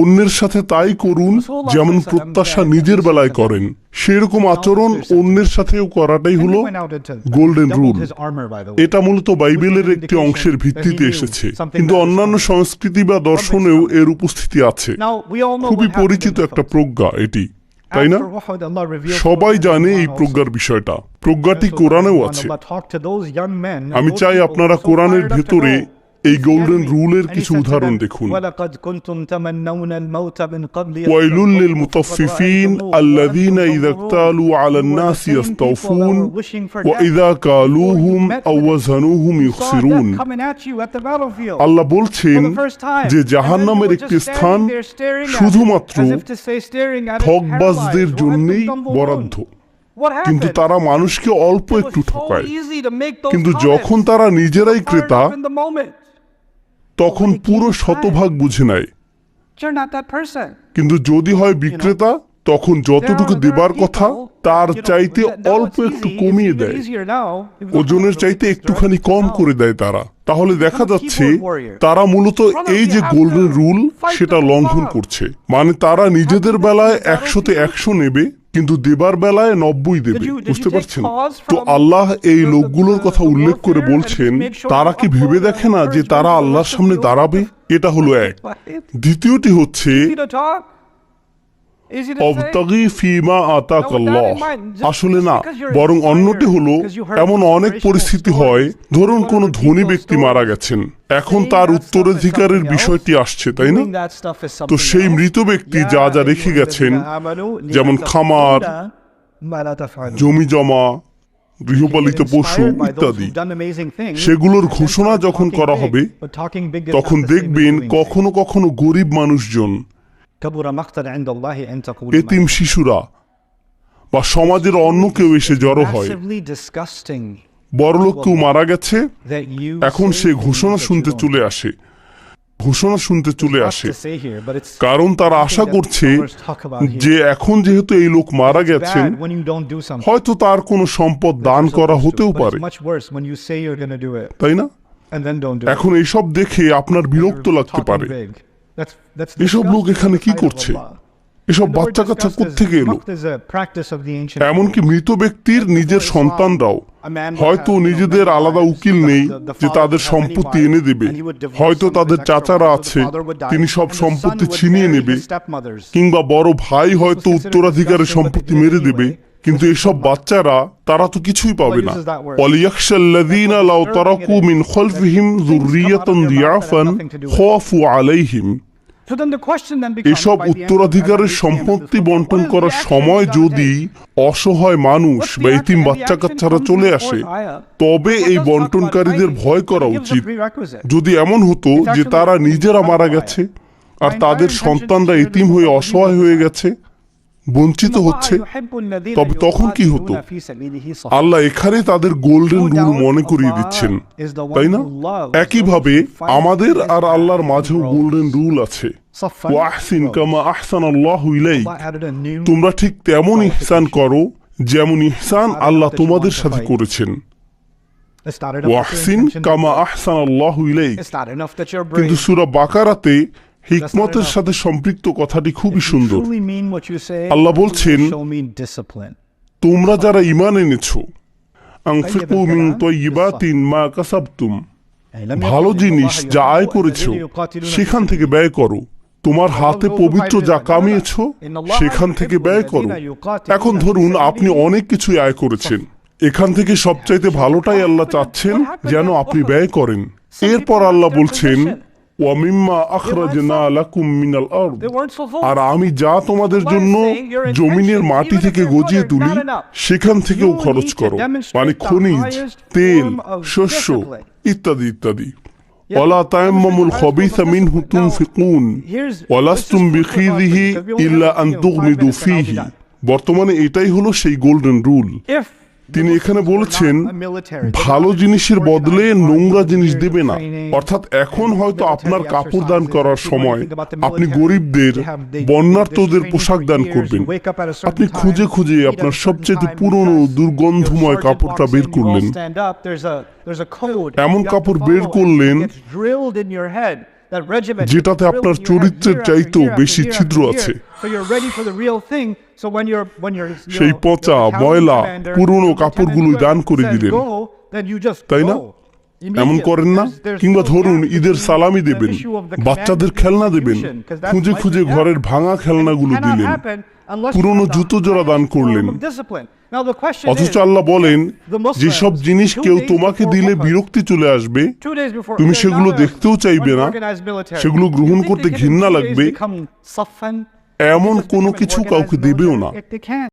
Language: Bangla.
অন্যের সাথে তাই করুন যেমন প্রত্যাশা নিজের বেলায় করেন। সেরকম আচরণ অন্যের সাথেও করাটাই হলো গোল্ডেন রুল এটা মূলত বাইবেলের একটি অংশের ভিত্তিতে এসেছে। কিন্তু অন্যান্য সংস্কৃতি বা দর্শনেও এর উপস্থিতি আছে। খুবই পরিচিত একটা প্রজ্ঞা এটি তাই না? সবাই জানে এই প্রজ্ঞার বিষয়টা। প্রজ্ঞাটি কোরআনেও আছে। আমি চাই আপনারা কোরআনের ভেতরে এই গোল্ডেন রুলের কিছু উদাহরণ দেখুন। ওয়াইলুল লিল মুতাফফিফিন আল্লাযীনা ইযা ইক্তালু আলান নাস ইস্তাউফুন ওয়া ইযা কালুহুম আও ওয়াজানুহুম ইখসিরুন আল্লাহ বলছেন যে জাহান্নামের একটি স্থান শুধুমাত্র ঠকবাজদের জন্যই বরাদ্দ। কিন্তু তারা মানুষকে অল্প একটু ঠকায়। কিন্তু যখন তারা নিজেরাই ক্রেতা তখন পুরো শতভাগ বুঝে নেয়। কিন্তু যদি হয় বিক্রেতা তখন যতটুকু দেবার কথা তার চাইতে অল্প একটু কমিয়ে দেয়। ওজনের চাইতে একটুখানি কম করে দেয় তারা। তাহলে দেখা যাচ্ছে তারা মূলত এই যে গোল্ডেন রুল সেটা লঙ্ঘন করছে। মানে তারা নিজেদের বেলায় একশোতে একশো নেবে কিন্তু দেবার বেলায় নব্বই দেবে বুঝতে পারছেন? তো আল্লাহ এই লোকগুলোর কথা উল্লেখ করে বলছেন তারা কি ভেবে দেখে না যে তারা আল্লাহর সামনে দাঁড়াবে? এটা হলো এক। দ্বিতীয়টি হচ্ছে অবতাগি ফিমা আতাক আল্লাহ আসলে না বরং অন্যটি হলো এমন অনেক পরিস্থিতি হয় ধরুন কোনো ধনী ব্যক্তি মারা গেছেন এখন তার উত্তরাধিকারের বিষয়টি আসছে তাই না তো সেই মৃত ব্যক্তি যা যা রেখে গেছেন যেমন খামার জমি জমা গৃহপালিত পশু ইত্যাদি সেগুলোর ঘোষণা যখন করা হবে তখন দেখবেন কখনো কখনো গরিব মানুষজন এতিম শিশুরা বা সমাজের অন্য কেউ এসে জড়ো হয়। বড়লোক কেউ মারা গেছে এখন সে ঘোষণা শুনতে চলে আসে। ঘোষণা শুনতে চলে আসে। কারণ তারা আশা করছে যে এখন যেহেতু এই লোক মারা গেছেন হয়তো তার কোনো সম্পদ দান করা হতেও পারে। তাই না? এখন এইসব দেখে আপনার বিরক্ত লাগতে পারে। এসব লোক এখানে কি করছে? এসব বাচ্চা কাচ্চা কোথেকে এলো? এমনকি মৃত ব্যক্তির নিজের সন্তানরাও। হয়তো নিজেদের আলাদা উকিল নেই যে তাদের সম্পত্তি এনে দেবে। হয়তো তাদের চাচারা আছে তিনি সব সম্পত্তি ছিনিয়ে নেবে কিংবা বড় ভাই হয়তো উত্তরাধিকারের সম্পত্তি মেরে দেবে কিন্তু এসব বাচ্চারা তারা তো কিছুই পাবে না। ওয়ালিয়াখশাল্লাযীনা লাউ তারাকু মিন খলফিহিম যুররিয়াতান দিয়াফান খাফু আলাইহিম। এসব উত্তরাধিকারের সম্পত্তি বন্টন করার সময় যদি অসহায় মানুষ বা এতিম বাচ্চা কাচ্চারা চলে আসে তবে এই বন্টনকারীদের ভয় করা উচিত। যদি এমন হতো যে তারা নিজেরা মারা গেছে আর তাদের সন্তানরা এতিম হয়ে অসহায় হয়ে গেছে বঞ্চিত হচ্ছে তবে তখন কি হতো? আল্লাহ এখানে তাদের গোল্ডেন রুল মনে করিয়ে দিচ্ছেন তাই না? একইভাবে আমাদের আর আল্লাহর মাঝেও গোল্ডেন রুল আছে। ওয়াহসিন কামা আহসান আল্লাহ ইলাইক। তোমরা ঠিক তেমন ইহসান করো যেমন ইহসান আল্লাহ তোমাদের সাথে করেছেন। ওয়াহসিন কামা আহসান আল্লাহ ইলাইক। কিন্তু সূরা বাকারাতে হিকমতের সাথে সম্পৃক্ত কথাটি খুবই সুন্দর। আল্লাহ বলছেন তোমরা যারা ইমান এনেছো মিন মা কাসাবতুম। ভালো জিনিস যা আয় করেছ সেখান থেকে ব্যয় করো। তোমার হাতে পবিত্র যা কামিয়েছ সেখান থেকে ব্যয় করো। এখন ধরুন আপনি অনেক কিছুই আয় করেছেন। এখান থেকে সবচাইতে ভালোটাই আল্লাহ চাচ্ছেন যেন আপনি ব্যয় করেন। এরপর আল্লাহ বলছেন ওয়ামিম্মা আখরাজনা লাকুম মিনাল আরদ আর আমি যা তোমাদের জন্য জমিনের মাটি থেকে গজিয়ে তুলি সেখান থেকেও খরচ করো। মানে খনিজ তেল শস্য ইত্যাদি ইত্যাদি। ওয়ালা তায়াম্মামুল খাবিসা মিনহু তুনফিকুন। ওয়ালাস্তুম বিখিযিহি ইল্লা আন তুগমিদু ফীহি। বর্তমানে এটাই হলো সেই গোল্ডেন রুল তিনি এখানে বলেছেন ভালো জিনিসের বদলে নোংরা জিনিস দেবে না। অর্থাৎ এখন হয়তো আপনার কাপড় দান করার সময় আপনি গরিবদের বন্যার্থদের পোশাক দান করবেন। আপনি খুঁজে খুঁজে আপনার সবচেয়ে পুরনো দুর্গন্ধময় কাপড়টা বের করলেন। এমন কাপড় বের করলেন যেটাতে আপনার চরিত্রের চাইতেও বেশি ছিদ্র আছে। সেই পচা ময়লা পুরনো কাপড়গুলো দান করে দিলেন। তাই না? এমন করেন না? কিংবা ধরুন ঈদের সালামি দেবেন বাচ্চাদের খেলনা দেবেন খুঁজে খুঁজে ঘরের ভাঙা খেলনাগুলো দিলেন। পুরনো জুতো জোড়া দান করলেন। অথচ আল্লাহ বলেন যেসব জিনিস কেউ তোমাকে দিলে বিরক্তি চলে আসবে তুমি সেগুলো দেখতেও চাইবে না সেগুলো গ্রহণ করতে ঘৃণা লাগবে এমন কোনো কিছু কাউকে দেবেও না।